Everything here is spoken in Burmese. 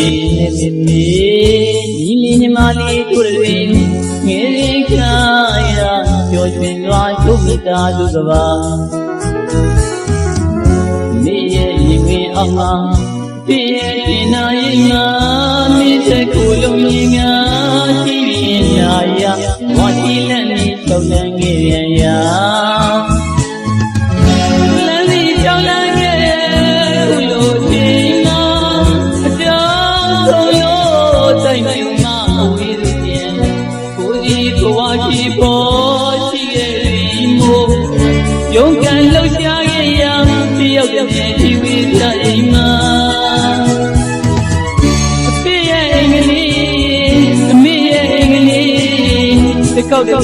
စ်မေညီလေးညီမလေးကိုယ်တွင်ငယ်လေးခါရာပျော်ရွှင်လွားချုပ်မိသားစုကပါမေရဲ့ရင်ဝင်အောင်မှာပြည့်ရဲ့တင်နာရင်ငါမိသက်ကိုလုံးရင်ငါရှိရင်ညာရဝါတီလက်နေချုပ်လန်းခဲ့ရရာ ကိုကြီးဘဝရှိပေါ်ရှိခဲ့ပြီမို့ရုံးကန်လှုပ်ရှားခဲ့ရတယောက်တည်းဒီဝိသအိမ်မှာအဖေရဲ့အင်္ဂလိပ်အမေရဲ့အင်္ဂလိပ်တစ်ခေါက်တစ်